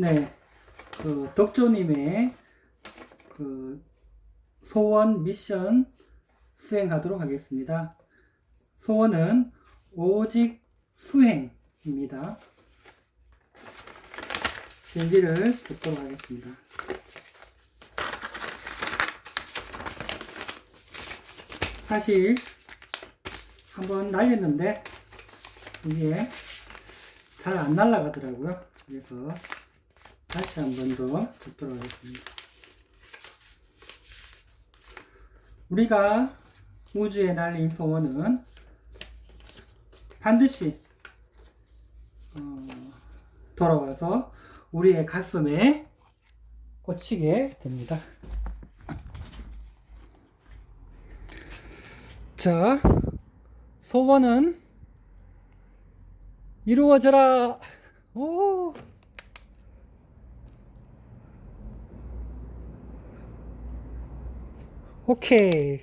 네, 그 덕조님의 그 소원 미션 수행하도록 하겠습니다. 소원은 오직 수행입니다. 비행기를 듣도록 하겠습니다. 사실 한번 날렸는데 이게 잘 안 날아가더라고요. 그래서 다시 한 번더 듣도록 하겠습니다. 우리가 우주에 날린 소원은 반드시 어, 돌아와서 우리의 가슴에 꽂히게 됩니다. 자, 소원은 이루어져라. 오. 오케이.